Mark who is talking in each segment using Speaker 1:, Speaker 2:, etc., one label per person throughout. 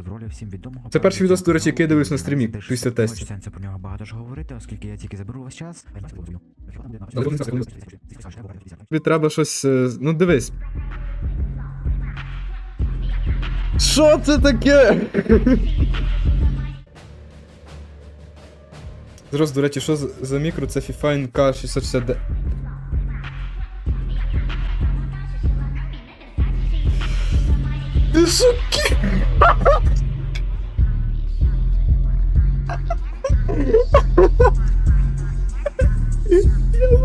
Speaker 1: в ролі всім відомого.
Speaker 2: Це перший відос, до речі, який я дивлюсь на стрімі після тестів.
Speaker 1: сенсу про нього багато ж говорити, оскільки я тільки заберу ваш час.
Speaker 2: Тобі треба щось. е, Ну дивись. Що це таке? Зараз, до речі, що за- мікро? Це Fifine K660D. Ти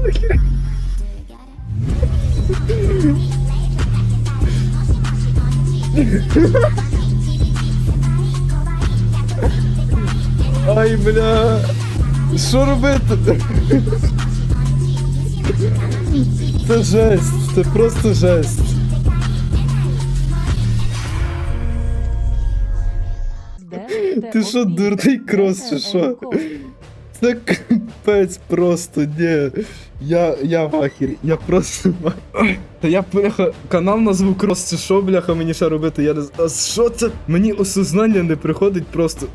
Speaker 2: нахер. Ай, бля. Що робити? Це жесть, це просто жесть. Ти що, дурний крос, чи що? Це капець просто, ні. Я, я вахір, я просто в. Та я бляха, канал назву крос, чи що, бляха, мені ще робити, я не знаю. А що це? Мені осознання не приходить просто.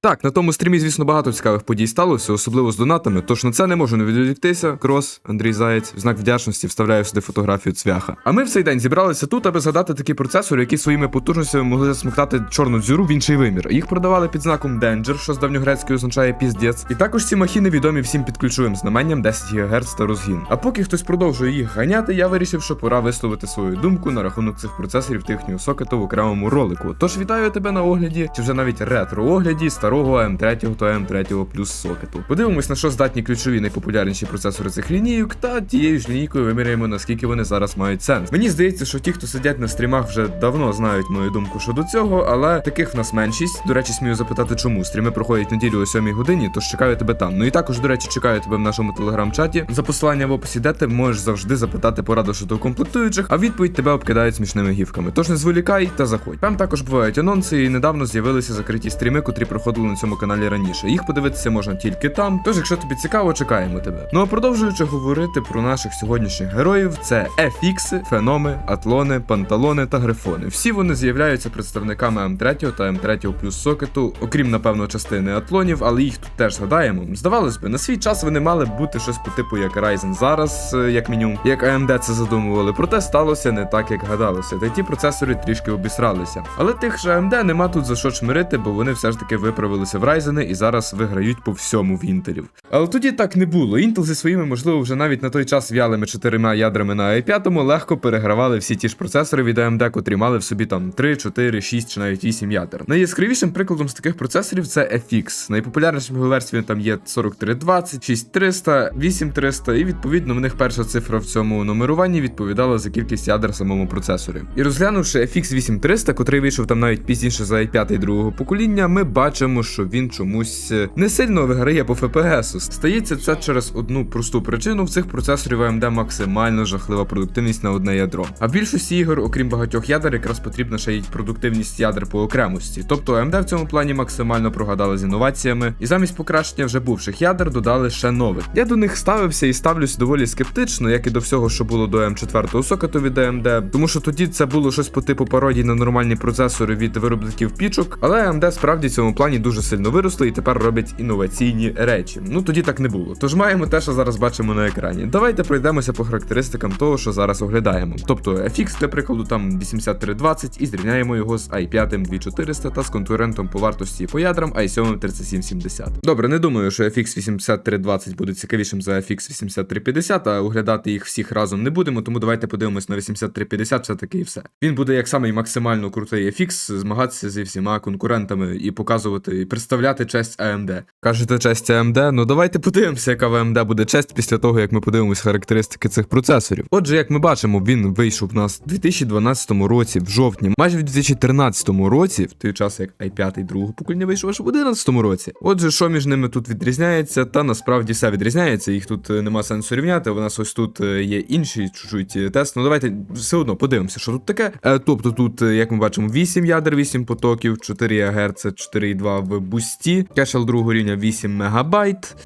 Speaker 2: Так, на тому стрімі, звісно, багато цікавих подій сталося, особливо з донатами, тож на це не можу не відволіктися. Крос, Андрій Заєць, в знак вдячності вставляю сюди фотографію цвяха. А ми в цей день зібралися тут, аби згадати такі процесори, які своїми потужностями могли засмоктати чорну дзюру в інший вимір. Їх продавали під знаком Danger, що з давньогрецькою означає піздець. І також ці махіни відомі всім під ключовим знаменням 10 ГГц та розгін. А поки хтось продовжує їх ганяти, я вирішив, що пора висловити свою думку на рахунок цих процесорів та їхнього сокету в окремому ролику. Тож вітаю тебе на огляді, чи вже навіть ретро-огляді старого М3 та М3 плюс сокету. Подивимось, на що здатні ключові найпопулярніші процесори цих лінійок, та тією ж лінійкою виміряємо, наскільки вони зараз мають сенс. Мені здається, що ті, хто сидять на стрімах, вже давно знають мою думку щодо цього, але таких в нас меншість. До речі, смію запитати, чому стріми проходять неділю о 7 годині, тож чекаю тебе там. Ну і також, до речі, чекаю тебе в нашому телеграм-чаті. За посилання в описі де ти можеш завжди запитати пораду щодо комплектуючих, а відповідь тебе обкидають смішними гівками. Тож не зволікай та заходь. Там також бувають анонси, і недавно з'явилися закриті стріми, котрі проходили на цьому каналі раніше. Їх подивитися можна тільки там. Тож, якщо тобі цікаво, чекаємо тебе. Ну а продовжуючи говорити про наших сьогоднішніх героїв, це FX, феноми, атлони, панталони та грифони. Всі вони з'являються представниками М3 та М3 плюс сокету, окрім напевно частини атлонів, але їх тут теж згадаємо. Здавалось би, на свій час вони мали бути щось по типу як Ryzen зараз, е, як мінімум, як AMD це задумували. Проте сталося не так, як гадалося. Та й ті процесори трішки обісралися. Але тих же AMD нема тут за що чмирити, бо вони все ж таки виправилися в Ryzen і зараз виграють по всьому в інтелів. Але тоді так не було. Intel зі своїми, можливо, вже навіть на той час в'ялими чотирма ядрами на i5 легко перегравали всі ті ж процесори від AMD, котрі мали в собі там 3, 4, 6 чи навіть 8 ядер. Найяскравішим прикладом з таких процесорів це FX. Найпопулярнішими його версіями там є 4320, 6300, 8300, і відповідно в них перша цифра в цьому нумеруванні відповідала за кількість ядер самому процесорі. І розглянувши FX 8300, котрий вийшов там навіть пізніше за i5 другого покоління, ми бачимо, що він чомусь е, не сильно виграє по FPS. Стається це через одну просту причину: в цих процесорів AMD максимально жахлива продуктивність на одне ядро. А в більшості ігор, окрім багатьох ядер, якраз потрібна ще й продуктивність ядер по окремості. Тобто AMD в цьому плані максимально прогадали з інноваціями, і замість покращення вже бувших ядер додали ще нових. Я до них ставився і ставлюсь доволі скептично, як і до всього, що було до М4 сокету від AMD, тому що тоді це було щось по типу пародії на нормальні процесори від виробників пічок, але AMD справді в цьому плані дуже сильно виросли і тепер роблять інноваційні речі. Ну тоді так не було. Тож маємо те, що зараз бачимо на екрані. Давайте пройдемося по характеристикам того, що зараз оглядаємо. Тобто FX, для прикладу, там 8320 і зрівняємо його з i5 2400 та з конкурентом по вартості по ядрам i7 3770. Добре, не думаю, що FX 8320 буде цікавішим за FX 8350, а оглядати їх всіх разом не будемо, тому давайте подивимось на 8350 все-таки і все. Він буде як самий максимально крутий FX змагатися зі всіма конкурентами і показувати, і представляти честь AMD. Кажете, честь AMD? Ну давайте подивимося, яка в AMD буде честь після того, як ми подивимось характеристики цих процесорів. Отже, як ми бачимо, він вийшов у нас у 2012 році, в жовтні, майже в 2013 році, в той час як i5 другого покоління вийшов аж в 2011 році. Отже, що між ними тут відрізняється, та насправді все відрізняється. Їх тут е, нема сенсу рівняти. У нас ось тут е, є інші чуть-чуть е, тест. Ну давайте все одно подивимося, що тут таке. Тобто тут, як ми бачимо, 8 ядер, 8 потоків, 4 ГГц, 4,2 в бусті, кешел другого рівня 8 МБ,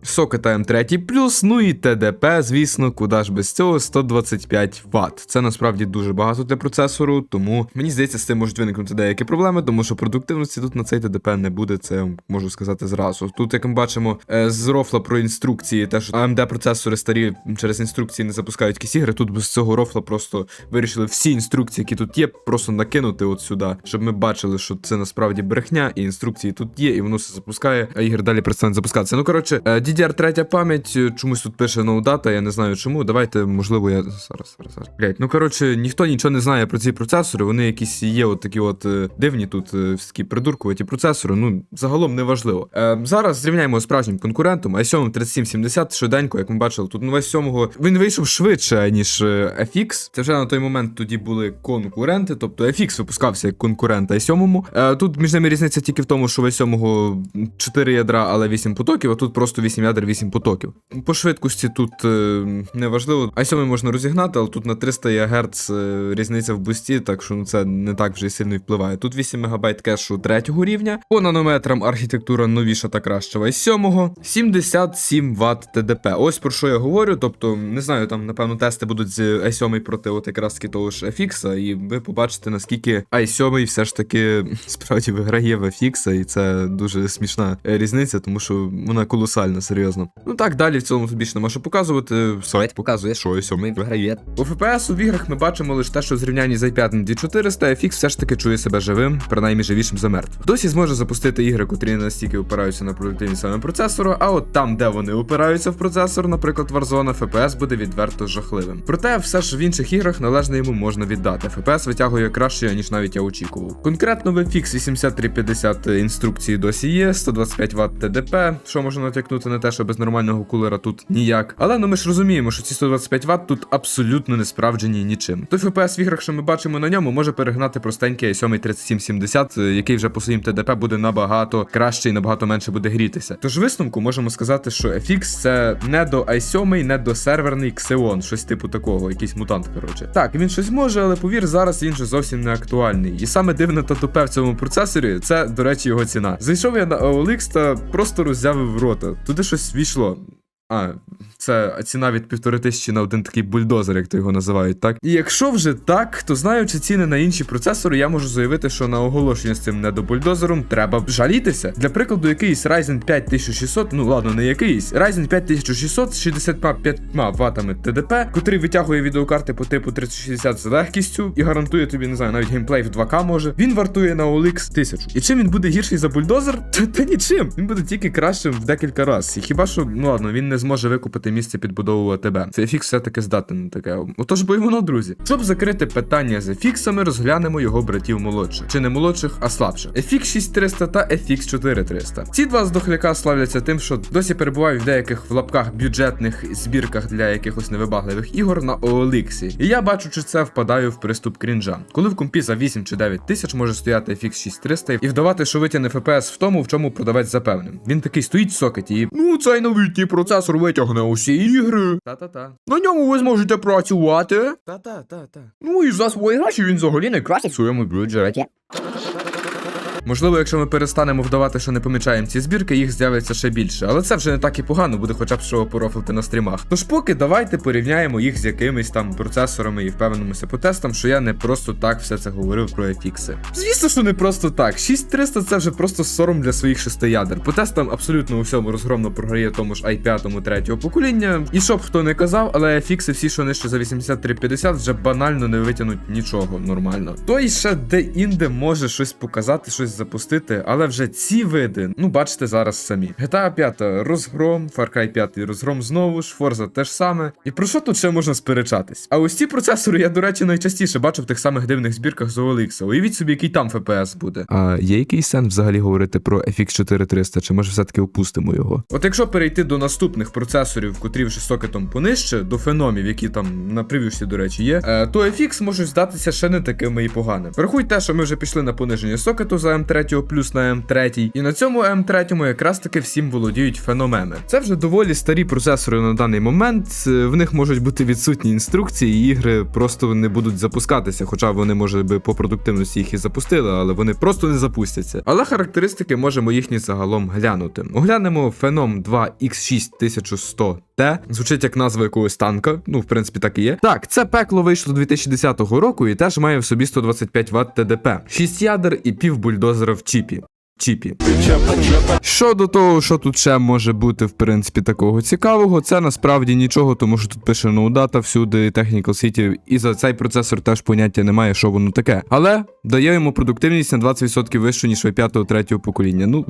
Speaker 2: сокет AM3+, ну і ТДП, звісно, куди ж без цього 125 Вт. Це насправді дуже багато для процесору, тому мені здається, з цим можуть виникнути деякі проблеми, тому що продуктивності тут на цей ТДП не буде, це можу сказати зразу. Тут, як ми бачимо, е, з рофла про інструкції, те, що AMD процесори старі через інструкції не запускають якісь ігри. Тут без цього рофла просто вирішили всі інструкції, які тут є, просто накинути от сюди, щоб ми бачили, що це насправді брехня, і інструкції тут є, діє, і воно все запускає, а ігри далі перестане запускатися. Ну коротше, е, ddr 3 пам'ять е, чомусь тут пише no data, я не знаю чому. Давайте, можливо, я зараз зараз. зараз. Блять, ну коротше, ніхто нічого не знає про ці процесори. Вони якісь є, от такі от е, дивні тут всі придуркуваті процесори. Ну загалом неважливо. Е, Зараз зрівняємо з справжнім конкурентом. а 7 3770 щоденько, як ми бачили, тут ну 7-го він вийшов швидше ніж FX. Це вже на той момент тоді були конкуренти, тобто FX випускався як конкурент а 7 Е, Тут між ними різниця тільки в тому, що v 7 нього 4 ядра, але 8 потоків, а тут просто 8 ядер, 8 потоків. По швидкості тут е, не важливо. А 7 можна розігнати, але тут на 300 ГГц е, різниця в бусті, так що ну це не так вже сильно впливає. Тут 8 МБ кешу третього рівня. По нанометрам архітектура новіша та краща i7, 77 Вт ТДП. Ось про що я говорю. Тобто, не знаю, там, напевно, тести будуть з i7 проти от якраз того ж FX, і ви побачите, наскільки i7 все ж таки справді виграє в FX, і це дуже смішна е, різниця, тому що вона колосальна, серйозно. Ну так, далі в цілому більше нема що показувати. Сайт показує, що i7 виграє. По FPS у іграх ми бачимо лише те, що в зрівнянні з i5 на 2400 FX все ж таки чує себе живим, принаймні живішим за мертв. Досі зможе запустити ігри, котрі не настільки опираються на продуктивність саме процесору, а от там, де вони опираються в процесор, наприклад, Warzone, FPS буде відверто жахливим. Проте все ж в інших іграх належне йому можна віддати. FPS витягує краще, ніж навіть я очікував. Конкретно в FX 8350 інструкції досі є, 125 Вт ТДП, що можна натякнути на те, що без нормального кулера тут ніяк. Але ну ми ж розуміємо, що ці 125 Вт тут абсолютно не справджені нічим. Той FPS в іграх, що ми бачимо на ньому, може перегнати простенький i7 3770, е, який вже по своїм ТДП буде набагато краще і набагато менше буде грітися. Тож висновку можемо сказати, що FX це не до i7, не до серверний Xeon, щось типу такого, якийсь мутант, коротше. Так, він щось може, але повір, зараз він же зовсім не актуальний. І саме дивне та тупе в цьому процесорі, це, до речі, його ціна. Зайшов я на OLX та просто роззявив рота. Туди щось війшло. А, це ціна від півтори тисячі на один такий бульдозер, як то його називають, так? І якщо вже так, то знаючи ціни на інші процесори, я можу заявити, що на оголошення з цим недобульдозером треба жалітися. Для прикладу, якийсь Ryzen 5600, ну ладно, не якийсь, Ryzen 5600 з 65 ватами ТДП, котрий витягує відеокарти по типу 3060 з легкістю і гарантує тобі, не знаю, навіть геймплей в 2К може. Він вартує на OLX 1000. І чим він буде гірший за бульдозер? Та, та нічим. Він буде тільки кращим в декілька разів. І хіба що, ну ладно, він не зможе викупити місце під будову АТБ. Це FX все-таки здатен на таке. Отож бо й воно, друзі. Щоб закрити питання з FX, розглянемо його братів молодших. Чи не молодших, а слабших. FX 6300 та FX 4300. Ці два здохляка славляться тим, що досі перебувають в деяких в лапках бюджетних збірках для якихось невибагливих ігор на OLX. І я бачучи це, впадаю в приступ крінжа. Коли в компі за 8 чи 9 тисяч може стояти FX 6300 і вдавати, що витягне FPS в тому, в чому продавець запевнив. Він такий стоїть в сокеті і ну цей новітній процесор витягне усі ігри. Та-та-та. На ньому ви зможете працювати.
Speaker 1: Та-та-та-та.
Speaker 2: Ну і за свої гроші він взагалі не красить в своєму бюджеті. Можливо, якщо ми перестанемо вдавати, що не помічаємо ці збірки, їх з'явиться ще більше. Але це вже не так і погано, буде хоча б що порофлити на стрімах. Тож поки давайте порівняємо їх з якимись там процесорами і впевнимося по тестам, що я не просто так все це говорив про FX. Звісно, що не просто так. 6300 це вже просто сором для своїх шести ядер. По тестам абсолютно у всьому розгромно програє тому ж i5 третього покоління. І щоб хто не казав, але FX всі, що нижче за 8350, вже банально не витягнуть нічого нормально. Той ще де-інде може щось показати, щось запустити, але вже ці види, ну бачите зараз самі. GTA 5 розгром, Far Cry 5 розгром знову ж, Forza теж саме. І про що тут ще можна сперечатись? А ось ці процесори я, до речі, найчастіше бачу в тих самих дивних збірках з OLX. Уявіть собі, який там FPS буде. А є якийсь сенс взагалі говорити про FX 4300, чи може все-таки опустимо його? От якщо перейти до наступних процесорів, котрі вже сокетом понижче, до феномів, які там на прев'юшці, до речі, є, е, то FX можуть здатися ще не такими і поганими. Врахуй те, що ми вже пішли на пониження сокету за М3 плюс на М3. І на цьому М3 якраз таки всім володіють феномеми. Це вже доволі старі процесори на даний момент. е, В них можуть бути відсутні інструкції, і ігри просто не будуть запускатися. Хоча вони, може би, по продуктивності їх і запустили, але вони просто не запустяться. Але характеристики можемо їхні загалом глянути. Оглянемо Phenom 2 X6 1100 Звучить як назва якогось танка. Ну, в принципі, так і є. Так, це пекло вийшло 2010 року і теж має в собі 125 Вт ТДП, 6 ядер і пів бульдозера в чіпі. Чіпі. Щодо того, що тут ще може бути, в принципі, такого цікавого, це насправді нічого, тому що тут пише data, всюди Technical City, і за цей процесор теж поняття немає, що воно таке. Але дає йому продуктивність на 20% вищу, ніж у 5-3 покоління. Ну,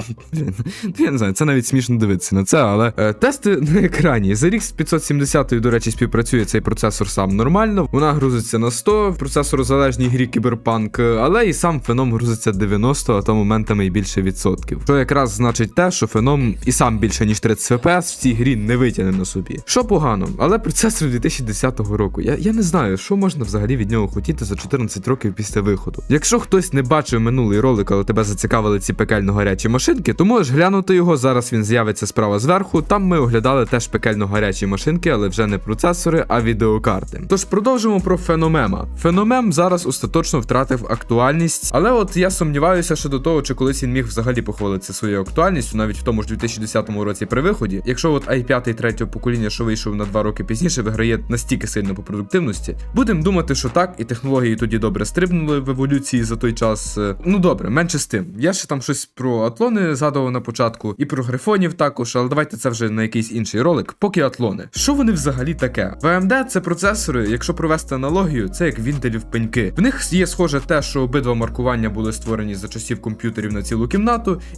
Speaker 2: я не знаю, це навіть смішно дивитися на це, але е, тести на екрані. За рік з 570, до речі, співпрацює цей процесор сам нормально. Вона грузиться на 100 в процесорозалежній грі Кіберпанк, але і сам феном грузиться 90, а то моментами і більше відсотків. Що якраз значить те, що феном і сам більше ніж 30 FPS в цій грі не витягне на собі. Що погано, але процесор 2010 року. Я, я не знаю, що можна взагалі від нього хотіти за 14 років після виходу. Якщо хтось не бачив минулий ролик, але тебе зацікавили ці пекельно гарячі машинки, то можеш глянути його. Зараз він з'явиться справа зверху. Там ми оглядали теж пекельно гарячі машинки, але вже не процесори, а відеокарти. Тож продовжимо про феномема. Феномем зараз остаточно втратив актуальність, але от я сумніваюся щодо того, чи колись він міг взагалі похвалитися своєю актуальністю, навіть в тому ж 2010 році при виході. Якщо от i5 третього покоління, що вийшов на 2 роки пізніше, виграє настільки сильно по продуктивності, будемо думати, що так, і технології тоді добре стрибнули в еволюції за той час. Е, Ну добре, менше з тим. Я ще там щось про атлони згадував на початку, і про грифонів також, але давайте це вже на якийсь інший ролик. Поки атлони. Що вони взагалі таке? В AMD це процесори, якщо провести аналогію, це як вінтелів пеньки. В них є схоже те, що обидва маркування були створені за часів комп'ютерів на цілу кімнату,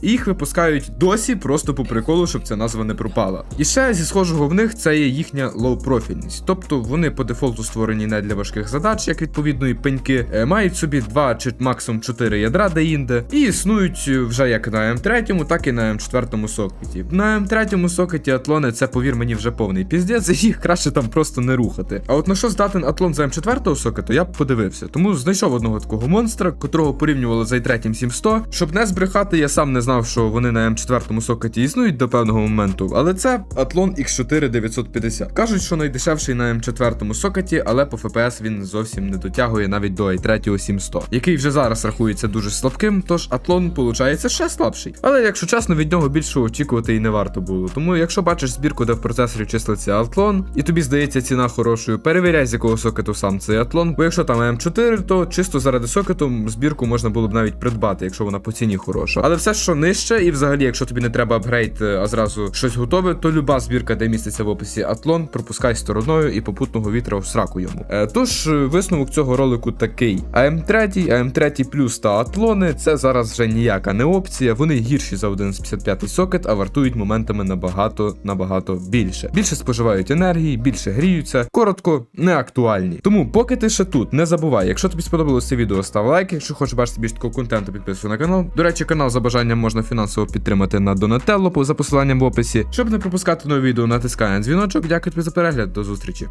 Speaker 2: і їх випускають досі просто по приколу, щоб ця назва не пропала. І ще зі схожого в них це є їхня лоу-профільність. Тобто вони по дефолту створені не для важких задач, як відповідно і пеньки, е, мають собі 2 чи максимум 4 ядра де-інде, і існують е, вже як на М3, так і на М4 сокеті. На М3 сокеті атлони це, повір мені, вже повний піздець, їх краще там просто не рухати. А от на що здатен атлон за М4 сокету, я б подивився. Тому знайшов одного такого монстра, котрого порівнювали за i3 7100. Щоб не збрехати, я сам не знав, що вони на М4 сокеті існують до певного моменту, але це Атлон X4 950. Кажуть, що найдешевший на М4 сокеті, але по FPS він зовсім не дотягує навіть до i3 7100, який вже зараз рахується дуже слабким, тож Атлон получається ще слабший. Але якщо чесно, від нього більше очікувати і не варто було. Тому якщо бачиш збірку, де в процесорі числиться Атлон, і тобі здається ціна хорошою, перевіряй, з якого сокету сам цей Атлон. Бо якщо там М4, то чисто заради сокету збірку можна було б навіть придбати, якщо вона по ціні хороша. Але все, що нижче, і взагалі, якщо тобі не треба апгрейд, е, а зразу щось готове, то люба збірка, де міститься в описі Атлон, пропускай стороною і попутного вітра в сраку йому. Е, тож е, висновок цього ролику такий: АМ3, АМ3 плюс та Атлони це зараз вже ніяка не опція. Вони гірші за 1,55 сокет, а вартують моментами набагато набагато більше. Більше споживають енергії, більше гріються. Коротко, не актуальні. Тому, поки ти ще тут, не забувай, якщо тобі сподобалося це відео, став лайк. Якщо хочеш бачити більше такого контенту, підписуй на канал. До речі, канал за бажанням можна фінансово підтримати на Donatello за посиланням в описі. Щоб не пропускати нові відео, натискай на дзвіночок. Дякую тобі за перегляд. До зустрічі.